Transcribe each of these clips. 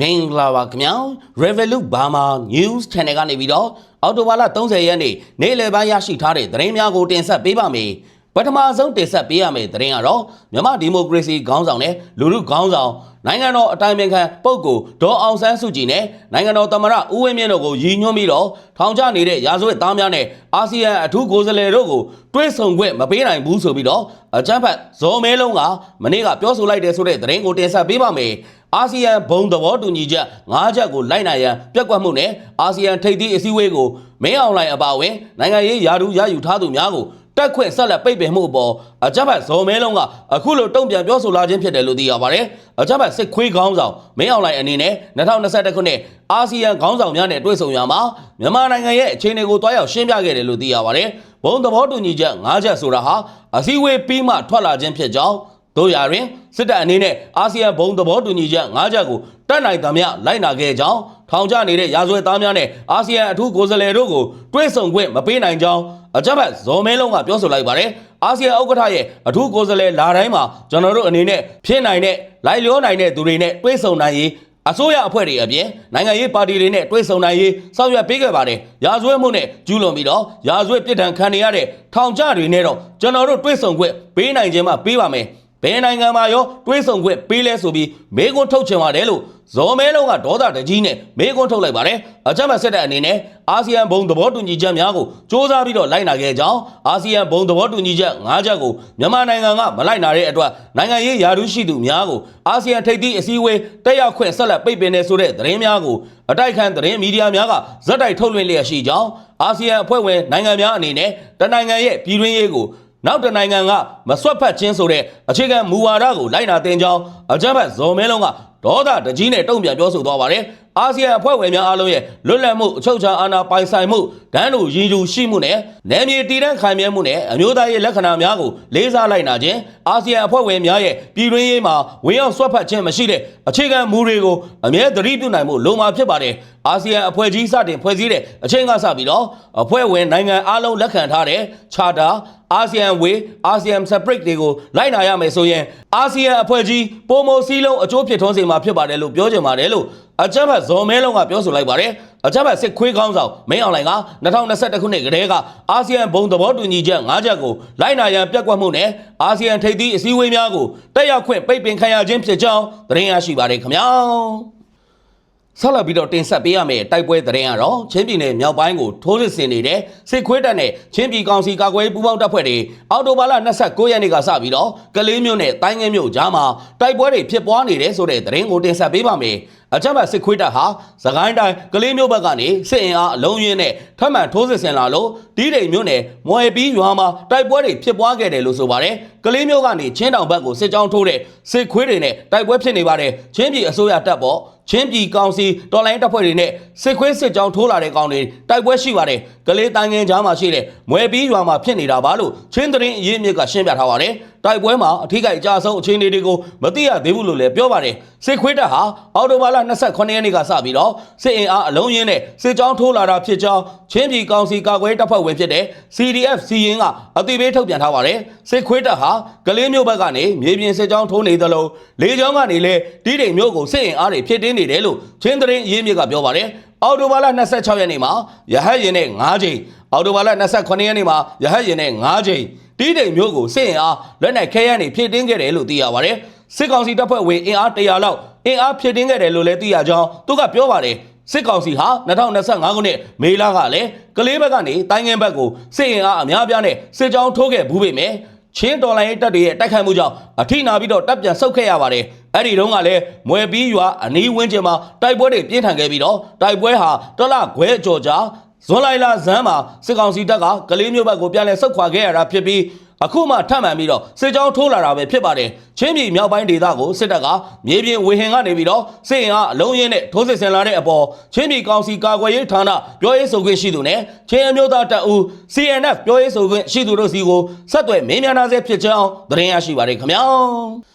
မင်္ဂလာပါခင်ဗျာ Revolut Burma News Channel ကနေပြီးတော့အော်တိုဘာလ30ရက်နေ့နေ့လယ်ပိုင်းရရှိထားတဲ့သတင်းများကိုတင်ဆက်ပေးပါမယ်ပထမဆုံးတင်ဆက်ပေးရမယ့်သတင်းကတော့မြန်မာဒီမိုကရေစီခေါင်းဆောင်နဲ့လူလူခေါင်းဆောင်နိုင်ငံတော်အတိုင်ပင်ခံပုဂ္ဂိုလ်ဒေါ်အောင်ဆန်းစုကြည်နဲ့နိုင်ငံတော်သမ္မတဦးဝင်းမြင့်တို့ကိုရည်ညွှန်းပြီးတော့ထောင်ချနေတဲ့ရာဇဝတ်သားများနဲ့အာဆီယံအထူးကိုယ်စားလှယ်တို့ကိုတွဲဆုံခွင့်မပေးနိုင်ဘူးဆိုပြီးတော့အကြမ်းဖက်ဇော်မဲလုံးကမနေ့ကပြောဆိုလိုက်တဲ့ဆိုတဲ့သတင်းကိုတင်ဆက်ပေးပါမယ် အာဆီယံဘုံသဘောတူညီချက်၅ချက်ကိုလိုက်နိုင်ရန်ပြက်ကွက်မှုနဲ့အာဆီယံထိပ်သီးအစည်းအဝေးကိုမင်းအောင်လှိုင်အပါအဝင်နိုင်ငံရေးယာတူရယူထားသူများကိုတက်ခွင့်ဆက်လက်ပိတ်ပင်မှုအပေါ်အကြမ်းဖက်ဇော်မဲလုံးကအခုလိုတုံ့ပြန်ပြောဆိုလာခြင်းဖြစ်တယ်လို့သိရပါတယ်။အကြမ်းဖက်စစ်ခွေးခေါင်းဆောင်မင်းအောင်လှိုင်အနေနဲ့2021ခုနှစ်အာဆီယံခေါင်းဆောင်များနဲ့တွေ့ဆုံရမှာမြန်မာနိုင်ငံရဲ့အခြေအနေကိုတွားရောက်ရှင်းပြခဲ့တယ်လို့သိရပါတယ်။ဘုံသဘောတူညီချက်၅ချက်ဆိုတာဟာအစည်းအဝေးပြီးမှထွက်လာခြင်းဖြစ်ကြောင်း တို့ရရင်စစ်တပ်အနေနဲ့အာဆီယံဘုံသဘောတူညီချက်၅ချက်ကိုတက်နိုင်သမျှလိုက်နာခဲ့ကြောင်းထောင်ချနေတဲ့ရာဇဝတ်သားများနဲ့အာဆီယံအထူးကိုယ်စားလှယ်တို့ကိုတွဲဆုံခွင့်မပေးနိုင်ကြောင်းအကြမ်းဖက်ဇော်မဲလုံးကပြောဆိုလိုက်ပါတယ်အာဆီယံဥက္ကဋ္ဌရဲ့အထူးကိုယ်စားလှယ်လာတိုင်းမှာကျွန်တော်တို့အနေနဲ့ဖြစ်နိုင်တဲ့လိုက်လျောနိုင်တဲ့သူတွေနဲ့တွဲဆုံနိုင်ရေးအစိုးရအဖွဲ့တွေအပြင်နိုင်ငံရေးပါတီတွေနဲ့တွဲဆုံနိုင်ရေးဆောင်ရွက်ပေးခဲ့ပါတယ်။ရာဇဝတ်မှုနဲ့ကျူးလွန်ပြီးတော့ရာဇဝတ်ပြစ်ဒဏ်ခံနေရတဲ့ထောင်ကျတွေနဲ့တော့ကျွန်တော်တို့တွဲဆုံခွင့်ပေးနိုင်ခြင်းမှပေးပါမယ်။ ဘယ်နိုင်ငံမှာရောတွေးဆုံခွင့်ပေးလဲဆိုပြီးမေကွန်းထုတ်ချင်ပါတယ်လို့ဇော်မဲလုံးကဒေါသတကြီးနဲ့မေကွန်းထုတ်လိုက်ပါတယ်အကြမ်းဖက်စစ်တပ်အနေနဲ့အာဆီယံဘုံသဘောတူညီချက်များကိုစ조사ပြီးတော့လိုက်နာခဲ့ကြောင်းအာဆီယံဘုံသဘောတူညီချက်၅ချက်ကိုမြန်မာနိုင်ငံကမလိုက်နာတဲ့အတွက်နိုင်ငံရေးယာရုရှိသူများကိုအာဆီယံထိပ်သီးအစည်းအဝေးတက်ရောက်ခွင့်ဆက်လက်ပိတ်ပင်နေဆိုတဲ့သတင်းများကိုအတိုက်ခံသတင်းမီဒီယာများကဇက်တိုက်ထုတ်လွှင့်လျက်ရှိကြောင်းအာဆီယံအဖွဲ့ဝင်နိုင်ငံများအနေနဲ့တနိုင်ငံရဲ့ပြည်တွင်းရေးကို နောက်တနိုင်ငံကမဆွတ်ဖက်ခြင်းဆိုတဲ့အခြေခံမူဝါဒကိုလိုက်နာတင်ကြောင်းအကြမ်းဖက်ဇော်မဲလုံးကဒေါသတကြီးနဲ့တုံ့ပြန်ပြောဆိုသွားပါတယ်။ အာဆီယံအဖွဲ့ဝင်များအားလုံးရဲ့လွတ်လပ်မှုအချုပ်အခြာအာဏာပိုင်ဆိုင်မှုဒန်းတို့ရည်ယူရှိမှုနဲ့နယ်မြေတည်တံ့ခိုင်မြဲမှုနဲ့အမျိုးသားရေးလက္ခဏာများကိုလေးစားလိုက်နာခြင်းအာဆီယံအဖွဲ့ဝင်များရဲ့ပြည်တွင်းရေးမှာဝင်ရောက်ဆွတ်ဖက်ခြင်းမရှိတဲ့အခြေခံမူတွေကိုအမြဲတတိပြုနိုင်မှုလုံမှာဖြစ်ပါတယ်။အာဆီယံအဖွဲ့ကြီးစတင်ဖွဲ့စည်းတဲ့အချိန်ကစပြီးတော့အဖွဲ့ဝင်နိုင်ငံအားလုံးလက်ခံထားတဲ့ Charter အာဆီယံဝေးအာဆီယံ separate တွေကိုလိုက်နာရမယ်ဆိုရင်အာဆီယံအဖွဲ့ကြီးပုံမစည်းလုံးအကျိုးဖြစ်ထွန်းစေမှာဖြစ်ပါတယ်လို့ပြောချင်ပါတယ်လို့အကြမ်းဖက်ဇော်မဲလုံးကပြောဆိုလိုက်ပါတယ်အကြမ်းဖက်စစ်ခွေးကောင်းဆောင်မင်းအောင်လှိုင်က2021ခုနှစ်ကတည်းကအာဆီယံဘုံသဘောတူညီချက်၅ချက်ကိုလိုက်နာရန်ပြက်ကွက်မှုနဲ့အာဆီယံထိပ်သီးအစည်းအဝေးများကိုတက်ရောက်ခွင့်ပိတ်ပင်ခံရခြင်းဖြစ်ကြောင်းသတင်းရရှိပါတယ်ခင်ဗျာဆက်လက်ပြီးတော့တင်ဆက်ပေးရမယ့်တိုက်ပွဲသတင်းကတော့ချင်းပြည်နယ်မြောက်ပိုင်းကိုထိုးစစ်ဆင်နေတဲ့စစ်ခွေးတပ်နဲ့ချင်းပြည်ကောင်စီကာကွယ်ပူးပေါင်းတပ်ဖွဲ့တွေအော်တိုဘာလ29ရက်နေ့ကစပြီးတော့ကလေးမျိုးနဲ့တိုင်းငယ်မျိုးကြားမှာတိုက်ပွဲတွေဖြစ်ပွားနေတယ်ဆိုတဲ့သတင်းကိုတင်ဆက်ပေးပါမယ် အကြမ်းဖက်စစ်ခွေးတပ်ဟာသခိုင်းတိုင်းကလေးမျိုးဘက်ကနေစစ်အင်အားအလုံးရင်းနဲ့ထပ်မံထိုးစစ်ဆင်လာလို့တီးတိမ်မျိုးနဲ့မွယ်ပြီးရွာမှာတိုက်ပွဲတွေဖြစ်ပွားခဲ့တယ်လို့ဆိုပါတယ်ကလေးမျိုးကနေချင်းတောင်ဘက်ကိုစစ်ကြောင်းထိုးတဲ့စစ်ခွေးတွေနဲ့တိုက်ပွဲဖြစ်နေပါတယ်ချင်းပြည်အစိုးရတပ်ပေါ်ချင်းပြည်ကောင်စီတော်လိုင်းတပ်ဖွဲ့တွေနဲ့စစ်ခွေးစစ်ကြောင်းထိုးလာတဲ့ကောင်တွေတိုက်ပွဲရှိပါတယ်ကလေးတိုင်းငင်းကြားမှာရှိတဲ့မွယ်ပြီးရွာမှာဖြစ်နေတာပါလို့ချင်းသတင်းအရေးမြစ်ကရှင်းပြထားပါတယ်တိုက်ပွဲမှာအထူးကိအကြဆုံးအခြေအနေတွေကိုမသိရသေးဘူးလို့လည်းပြောပါတယ်စစ်ခွေးတပ်ဟာအော်တိုဘာလ28ရက်နေ့ကစပြီးတော့စစ်အင်အားအလုံးရင်းနဲ့စစ်ကြောင်းထိုးလာတာဖြစ်ကြောင်းချင်းပြည်ကောင်စီကာကွယ်တပ်ဖွဲ့ဝင်ဖြစ်တဲ့ CDF စီရင်ကအသိပေးထုတ်ပြန်ထားပါတယ်စစ်ခွေးတပ်ဟာကလေးမျိုးဘက်ကနေမြေပြင်စစ်ကြောင်းထိုးနေသလိုလေကြောင်းကနေလည်းတီးတိမ်မျိုးကိုစစ်အင်အားတွေဖြစ်တင်းနေတယ်လို့ချင်းသတင်းအရေးမြစ်ကပြောပါတယ်အော်တိုဘာလ26ရက်နေ့မှာရဟတ်ရင်နဲ့9ချိန်အော်တိုဘာလ28ရက်နေ့မှာရဟတ်ရင်နဲ့9ချိန်တီးတိမ်မျိုးကိုစစ်ရင်အားလက်နက်ခဲယမ်းတွေဖြည့်တင်းခဲ့တယ်လို့သိရပါတယ်စစ်ကောင်စီတပ်ဖွဲ့ဝင်အင်အား100လောက်အင်အားဖြည့်တင်းခဲ့တယ်လို့လည်းသိရကြောင်းသူကပြောပါတယ်စစ်ကောင်စီဟာ2025ခုနှစ်မေလကလည်းကလေးဘက်ကနေတိုင်းငင်းဘက်ကိုစစ်ရင်အားအများပြားနဲ့စစ်ကြောင်းထိုးခဲ့ဘူးပေမဲ့ချင်းတော်လိုင်းတပ်တွေရဲ့တိုက်ခိုက်မှုကြောင့်အထိနာပြီးတော့တပ်ပြန်ဆုတ်ခဲ့ရပါတယ် အဲ့ဒီတုန်းကလည်းမွယ်ပြီးရွာအနီးဝန်းကျင်မှာတိုက်ပွဲတွေပြင်းထန်ခဲ့ပြီးတော့တိုက်ပွဲဟာတလခွဲကြော်ကြာဇွန်လိုက်လာဇန်းမှာစစ်ကောင်စီတပ်ကကလေးမျိုးဘက်ကိုပြန်လည်ဆုတ်ခွာခဲ့ရတာဖြစ်ပြီးအခုမှထပ်မှန်ပြီးတော့စစ်ကြောင်းထိုးလာတာပဲဖြစ်ပါတယ်ချင်းပြည်မြောက်ပိုင်းဒေသကိုစစ်တပ်ကမြေပြင်ဝေဟင်ကနေပြီးတော့စစ်ရင်အားအလုံးရင်းနဲ့ထိုးစစ်ဆင်လာတဲ့အပေါ်ချင်းပြည်ကောင်စီကာကွယ်ရေးဌာနပြောရေးဆိုခွင့်ရှိသူနဲ့ချင်းအမျိုးသားတပ်ဦး CNF ပြောရေးဆိုခွင့်ရှိသူတို့စီကိုဆက်သွယ်မင်းများနာဆဲဖြစ်ကြောင်းသတင်းရရှိပါတယ်ခင်ဗျာ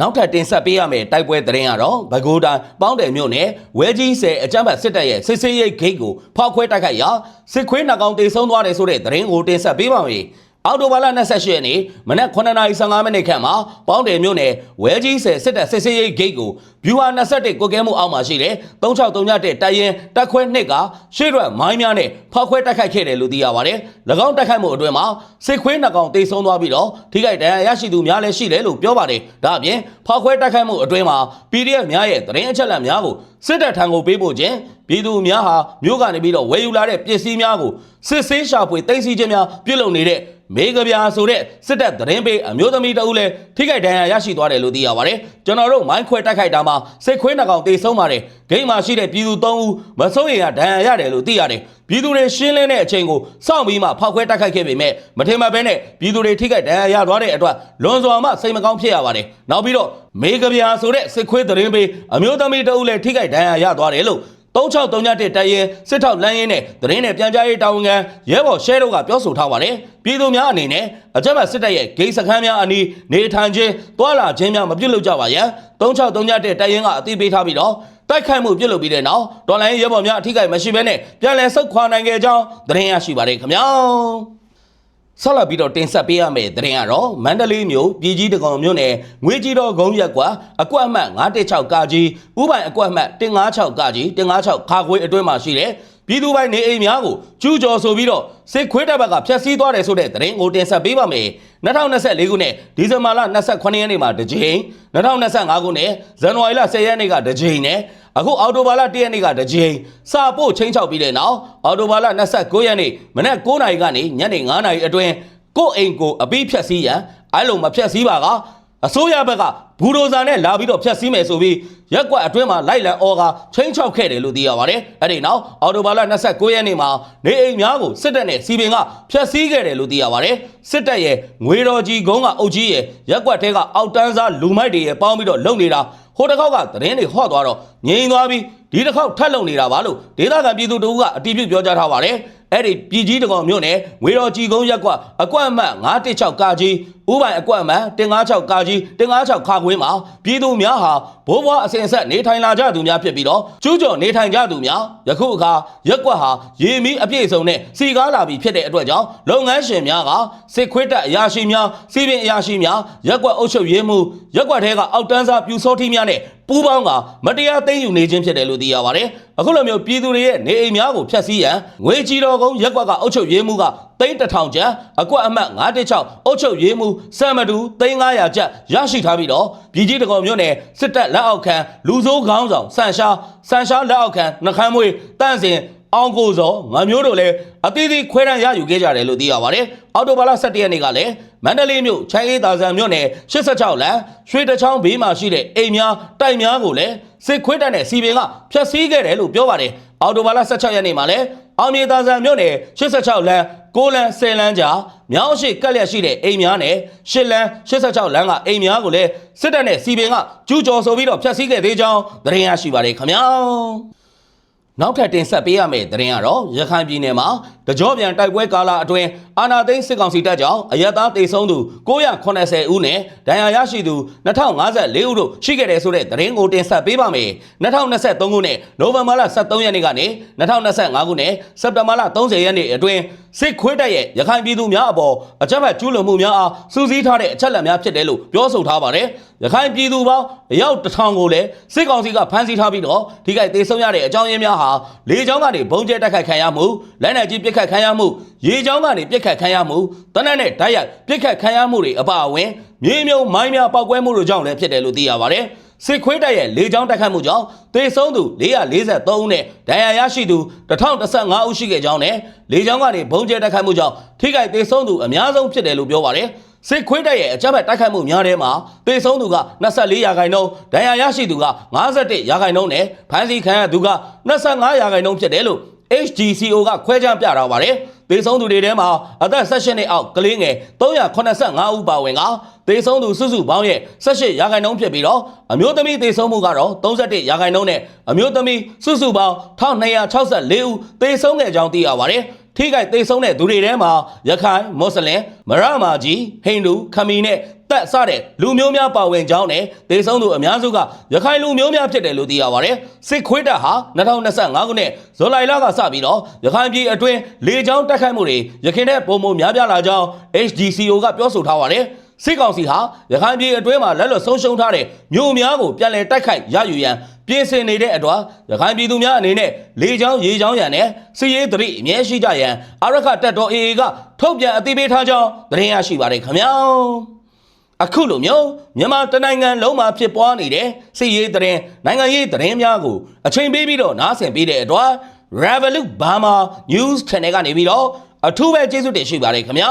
နောက်ထပ်တင်ဆက်ပေးရမယ့်တိုက်ပွဲသတင်းကတော့ဘကိုးတိုင်းပေါင်းတယ်မြို့နယ်ဝဲကြီးဆယ်အကြမ်းဖက်စစ်တပ်ရဲ့စစ်စေးရိတ်ဂိတ်ကိုဖောက်ခွဲတိုက်ခိုက်ရာစစ်ခွေးနှကောင်တေဆုံးသွားတယ်ဆိုတဲ့သတင်းကိုတင်ဆက်ပေးပါမယ် အော်တိုဘာလ28ရက်နေ့မနက်9:15မိနစ်ခန့်မှာပေါင်းတယ်မြို့နယ်ဝဲကြီးဆယ်စစ်တပ်စစ်စေးရေးဂိတ်ကိုဘျူဟာ21ကိုကဲမှုအောက်မှာရှိတဲ့3631တိုက်ရင်တက်ခွဲနှစ်ကရှေ့ရွက်မိုင်းများနဲ့ဖောက်ခွဲတိုက်ခိုက်ခဲ့တယ်လို့သိရပါတယ်။၎င်းတိုက်ခိုက်မှုအတွင်းမှာစစ်ခွေးနှကောင်တေဆုံးသွားပြီးတော့ထိခိုက်ဒဏ်ရာရရှိသူများလည်းရှိတယ်လို့ပြောပါတယ်။ဒါအပြင်ဖောက်ခွဲတိုက်ခိုက်မှုအတွင်းမှာ PDF များရဲ့သတင်းအချက်အလက်များကိုစစ်တပ်ထံကိုပေးပို့ခြင်းပြည်သူများဟာမြို့ကနေပြီးတော့ဝယ်ယူလာတဲ့ပစ္စည်းများကိုစစ်ဆေးရှာဖွေသိမ်းဆည်းခြင်းများပြုလုပ်နေတဲ့ မေကဗျာဆိုတဲ့စစ်တပ်သတင်းပေးအမျိုးသမီးတဦးလည်းထိခိုက်ဒဏ်ရာရရှိသွားတယ်လို့သိရပါတယ်။ကျွန်တော်တို့မိုင်းခွဲတိုက်ခိုက်တာမှာစစ်ခွေးနှကောင်တေဆုံးပါတယ်။ဂိမ်းမှာရှိတဲ့ပြည်သူ၃ဦးမဆုံးရင်ကဒဏ်ရာရတယ်လို့သိရတယ်။ပြည်သူတွေရှင်းလင်းတဲ့အချိန်ကိုစောင့်ပြီးမှဖောက်ခွဲတိုက်ခိုက်ခဲ့ပေမဲ့မထင်မှတ်ဘဲနဲ့ပြည်သူတွေထိခိုက်ဒဏ်ရာရသွားတဲ့အတွက်လွန်စွာမှစိတ်မကောင်းဖြစ်ရပါတယ်။နောက်ပြီးတော့မေကဗျာဆိုတဲ့စစ်ခွေးသတင်းပေးအမျိုးသမီးတဦးလည်းထိခိုက်ဒဏ်ရာရသွားတယ်လို့ 3631တိုင်ရင်စစ်ထောက်လမ်းရင်းနဲ့သတင်းနဲ့ပြန်ကြားရေးတာဝန်ခံရဲဘော်ရှဲတို့ကပြောဆိုထားပါတယ်ပြည်သူများအနေနဲ့အကြမ်းဖက်စစ်တပ်ရဲ့ဂိတ်စခန်းများအနီးနေထိုင်ခြင်းတွာလာခြင်းများမပြုလုပ်ကြပါရန်3631တိုင်ရင်ကအသိပေးထားပြီးတော့တိုက်ခိုက်မှုပြုလုပ်ပြီးတဲ့နောက်ဒေါ်လာရဲဘော်များအထိကိမရှိဘဲနဲ့ပြန်လည်ဆုတ်ခွာနိုင်ခဲ့ကြောင်းသတင်းရရှိပါတယ်ခင်ဗျာ ဆက်လက်ပြီးတော့တင်ဆက်ပေးရမယ့်သတင်းကတော့မန္တလေးမြို့ပြည်ကြီးတကောင်မြို့နယ်ငွေကြီးတော်ဂုံးရက်ကွာအကွက်အမှတ်916ကကြီးဥပိုင်အကွက်အမှတ်156ကကြီး156ခါခွေးအတွင်းမှာရှိတဲ့ပြည်သူပိုင်နေအိမ်များကိုကျူးကျော်ဆိုပြီးတော့စစ်ခွေးတပ်ဘက်ကဖျက်ဆီးသွားတယ်ဆိုတဲ့သတင်းကိုတင်ဆက်ပေးပါမယ် 2024ခုနှစ်ဒီဇင်ဘာလ28ရက်နေ့မှာတစ်ကြိမ်2025ခုနှစ်ဇန်နဝါရီလ10ရက်နေ့ကတစ်ကြိမ်နဲ့အခုအော်တိုဘာလ1ရက်နေ့ကတစ်ကြိမ်စာပို့ချင်းချောက်ပြီးတဲ့နောက်အော်တိုဘာလ29ရက်နေ့မနက်9:00နာရီကနေညနေ9:00နာရီအတွင်းကိုယ့်အိမ်ကိုအပြီးဖြတ်စည်းရန်အဲ့လိုမဖြတ်စည်းပါက အစိုးရဘက်ကဘူဒိုဇာနဲ့လာပြီးတော့ဖျက်ဆီးမယ်ဆိုပြီးရက်ကွက်အတွင်းမှာလိုက်လံအော်ကချင်းချောက်ခဲ့တယ်လို့သိရပါတယ်။အဲ့ဒီနောက်အော်တိုဘာလ29ရက်နေ့မှာနေအိမ်များကိုစစ်တပ်နဲ့စီပင်ကဖျက်ဆီးခဲ့တယ်လို့သိရပါတယ်။စစ်တပ်ရဲ့ငွေတော်ကြီးကုန်းကအုပ်ကြီးရဲ့ရက်ကွက်ထဲကအောက်တန်းစားလူမိုက်တွေရဲ့ပေါင်းပြီးတော့လုံနေတာဟိုတစ်ခေါက်ကသတင်းတွေဟော့သွားတော့ငြိမ်သွားပြီးဒီတစ်ခေါက်ထပ်လုံနေတာပါလို့ဒေသခံပြည်သူတို့ကအတီးပြုတ်ပြောကြားထားပါတယ်။အဲ့ဒီပြည်ကြီးတကောင်မြို့နယ်ငွေတော်ကြီးကုန်းရက်ကွက်အကွက်အမှတ်916ကကြီး ဥပိုင်အကွက်အမှတ်156ကကြီး156ခါခွင်းမှာပြည်သူများဟာဘိုးဘွားအစဉ်ဆက်နေထိုင်လာကြသူများဖြစ်ပြီးတော့ကျူးကျော်နေထိုင်ကြသူများယခုအခါရက်ကွက်ဟာရေမီအပြည့်စုံနဲ့စီကားလာပြီးဖြစ်တဲ့အတွက်ကြောင့်လုပ်ငန်းရှင်များကစစ်ခွေးတပ်အရာရှိများစီးပင်အရာရှိများရက်ကွက်အုပ်ချုပ်ရေးမှူးရက်ကွက်ထဲကအောက်တန်းစားပြူစောထီးများနဲ့ပူးပေါင်းကမတရားသိမ်းယူနေခြင်းဖြစ်တယ်လို့သိရပါတယ်အခုလိုမျိုးပြည်သူတွေရဲ့နေအိမ်များကိုဖျက်ဆီးရန်ငွေကြီးတော်ကုန်းရက်ကွက်ကအုပ်ချုပ်ရေးမှူးက သိန်းတစ်ထောင်ကျပ်အကွက်အမှတ်916အုပ်ချုပ်ရေးမှူးစံမတူသိန်း900ကျပ်ရရှိထားပြီးတော့ပြည်ကြီးတကောင်မြို့နယ်စစ်တပ်လက်အောက်ခံလူစိုးခေါင်းဆောင်ဆန်ရှားဆန်ရှားလက်အောက်ခံနှခမ်းမွေးတန့်စင်အောင်ကိုစောငါမျိုးတို့လည်းအသီးသီးခွဲတန်းရယူခဲ့ကြတယ်လို့သိရပါတယ်။အော်တိုဘာလ17ရက်နေ့ကလည်းမန္တလေးမြို့ချိုင်းအေးသာဆန်မြို့နယ်86လမ်းရွှေတချောင်းဘေးမှာရှိတဲ့အိမ်များတိုက်များကိုလည်းစစ်ခွေးတပ်နဲ့စီပင်ကဖျက်ဆီးခဲ့တယ်လို့ပြောပါတယ်။အော်တိုဘာလ16ရက်နေ့မှာလည်း အောင်မြေသာဆန်မြို့နယ်86လမ်း6လမ်း10လမ်းကြားမြောင်းရှိကက်လျက်ရှိတဲ့အိမ်များနဲ့10လမ်း86လမ်းကအိမ်များကိုလည်းစစ်တပ်နဲ့စီပင်ကကျူးကျော်ဆိုပြီးတော့ဖျက်ဆီးခဲ့သေးကြောင်းသတင်းရရှိပါတယ်ခင်ဗျာ။နောက်ထပ်တင်ဆက်ပေးရမယ့်သတင်းကတော့ရခိုင်ပြည်နယ်မှာ တကြောပြန်တိုက်ပွဲကာလအတွင်းအာနာသိန်းစစ်ကောင်စီတပ်ကြောင့်အရက်သားတေဆုံးသူ980ဦးနဲ့ဒဏ်ရာရရှိသူ2054ဦးတို့ရှိခဲ့တယ်ဆိုတဲ့သတင်းကိုတင်ဆက်ပေးပါမယ်။2023ခုနှစ်နိုဝင်ဘာလ23ရက်နေ့ကနေ2025ခုနှစ်စက်တင်ဘာလ30ရက်နေ့အတွင်းစစ်ခွေးတပ်ရဲ့ရခိုင်ပြည်သူများအပေါ်အကြမ်းဖက်ကျူးလွန်မှုများအားစူးစီးထားတဲ့အချက်အလက်များဖြစ်တယ်လို့ပြောဆိုထားပါတယ်။ရခိုင်ပြည်သူပေါင်းအယောက်တစ်ထောင်ကိုလည်းစစ်ကောင်စီကဖမ်းဆီးထားပြီးတော့ဒီကိတေဆုံးရတဲ့အကြောင်းရင်းများဟာလေကြောင်းကနေဘုံကျဲတိုက်ခိုက်ခံရမှုလက်နက်ကြီးပစ်ခတ်ခံရမှုရေကြောင်းကနေပစ်ခတ်ခံရမှုတနက်နဲ့ဓာတ်ရိုက်ပစ်ခတ်ခံရမှုတွေအပါအဝင်မြေမြုံမိုင်းများပောက်ကွဲမှုတို့ကြောင့်လည်းဖြစ်တယ်လို့သိရပါတယ်။စစ်ခွေးတပ်ရဲ့လေကြောင်းတိုက်ခတ်မှုကြောင့်သေဆုံးသူ443ဦးနဲ့ဒဏ်ရာရရှိသူ1015ဦးရှိခဲ့ကြောင်းနဲ့လေကြောင်းကနေဘုံကျဲတိုက်ခတ်မှုကြောင့်ထိခိုက်သေဆုံးသူအများဆုံးဖြစ်တယ်လို့ပြောပါတယ်။စစ်ခွေးတပ်ရဲ့အကြမ်းဖက်တိုက်ခိုက်မှုများထဲမှာသေဆုံးသူက24ရာခိုင်နှုန်းဒဏ်ရာရရှိသူက51ရာခိုင်နှုန်းနဲ့ဖမ်းဆီးခံရသူက25ရာခိုင်နှုန်းဖြစ်တယ်လို့ HGCO ကခွဲခြားပြထားပါတယ်။သေဆုံးသူတွေထဲမှာအသက်18နှစ်အောက်ကလေးငယ်385ဦးပါဝင်ကသေဆုံးသူစုစုပေါင်းရဲ့18ရာခိုင်နှုန်းဖြစ်ပြီးတော့အမျိုးသမီးသေဆုံးမှုကတော့31ရာခိုင်နှုန်းနဲ့အမျိုးသမီးစုစုပေါင်း1264ဦးသေဆုံးခဲ့ကြောင်းသိရပါတယ်။ ထိခိုက်သိမ်းဆုံးတဲ့သူတွေထဲမှာရခိုင်မွတ်စလင်မရမာကြီးဟိန္ဒူခမီနဲ့တက်စတဲ့လူမျိုးများပါဝင်ကြောင်းနဲ့သိမ်းဆုံးသူအများစုကရခိုင်လူမျိုးများဖြစ်တယ်လို့သိရပါတယ်စစ်ခွေးတပ်ဟာ2025ခုနှစ်ဇူလိုင်လကစပြီးတော့ရခိုင်ပြည်အတွင်းလေကြောင်းတိုက်ခိုက်မှုတွေရခိုင်တဲ့ပုံမှန်များပြားလာကြောင်း HDCO ကပြောဆိုထားပါတယ် စစ်ကောင်စီဟာရခိုင်ပြည်အတွင်းမှာလက်လွတ်ဆုံးရှုံးထားတဲ့မြို့များကိုပြန်လည်တိုက်ခိုက်ရယူရန်ပြင်ဆင်နေတဲ့အတွက်ရခိုင်ပြည်သူများအနေနဲ့လေကြောင်းရေကြောင်းရန်နဲ့စီးရေးသတိအမြဲရှိကြရန်အရခတပ်တော် AA ကထုတ်ပြန်အသိပေးထားကြောင်းသတင်းရရှိပါတယ်ခင်ဗျာအခုလိုမျိုးမြန်မာတနိုင်ငံလုံးမှာဖြစ်ပွားနေတဲ့စစ်ရေးသတင်းနိုင်ငံရေးသတင်းများကိုအချိန်ပေးပြီးတော့နားဆင်ပေးတဲ့အတွက် Revolut Burma News Channel ကနေပြီးတော့အထူးပဲကျေးဇူးတင်ရှိပါတယ်ခင်ဗျာ